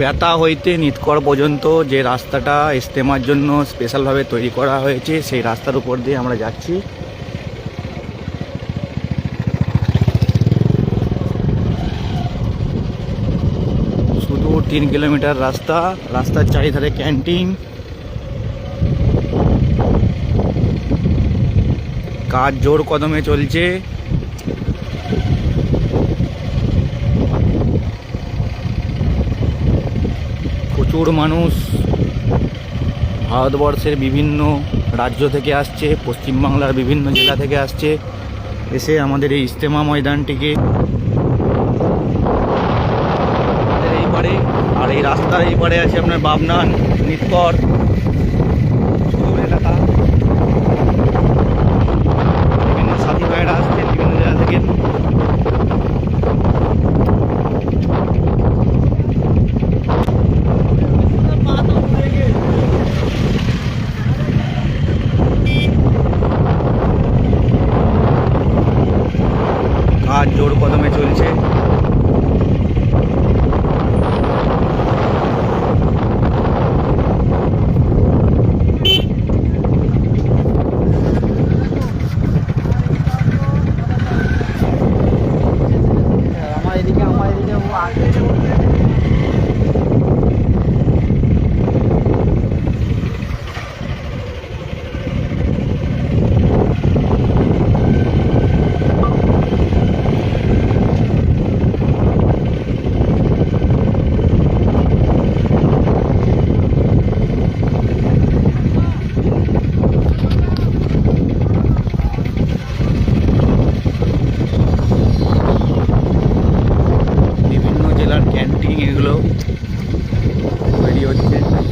বেতা হইতে নিতকর পর্যন্ত যে রাস্তাটা ইস্তেমার জন্য স্পেশালভাবে তৈরি করা হয়েছে, সেই রাস্তার উপর দিয়ে আমরা যাচ্ছি। শুধু তিন কিলোমিটার রাস্তা, রাস্তার চারিধারে ক্যান্টিন। কাজ জোর কদমে চলছে। প্রচুর মানুষ ভারতবর্ষের বিভিন্ন রাজ্য থেকে আসছে, পশ্চিমবাংলার বিভিন্ন জেলা থেকে আসছে, এসে আমাদের এই ইজতেমা ময়দানটিকে এই পারে আর এই রাস্তার এই পারে আছে আপনার বাবনান, নিতকর।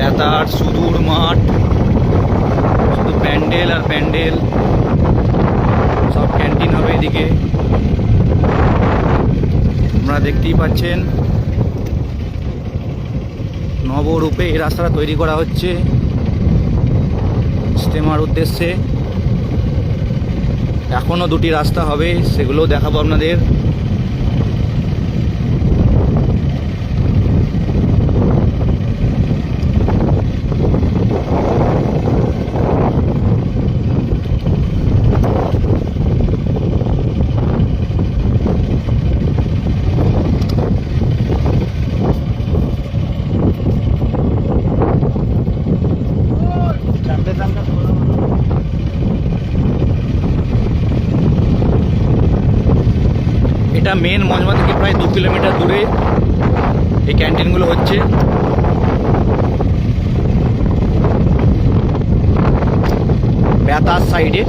বেতার, সুদূর মাঠ, শুধু প্যান্ডেল আর প্যান্ডেল। সব ক্যান্টিন হবে এদিকে। আপনারা দেখতেই পাচ্ছেন, নবরূপে এই রাস্তাটা তৈরি করা হচ্ছে। ইস্তেমার উদ্দেশ্যে। এখনও দুটি রাস্তা হবে সেগুলো দেখাবো আপনাদের। এটা মেন মজমা থেকে প্রায় দু কিলোমিটার দূরে এই ক্যান্টিনগুলো হচ্ছে। বেতার সাইডে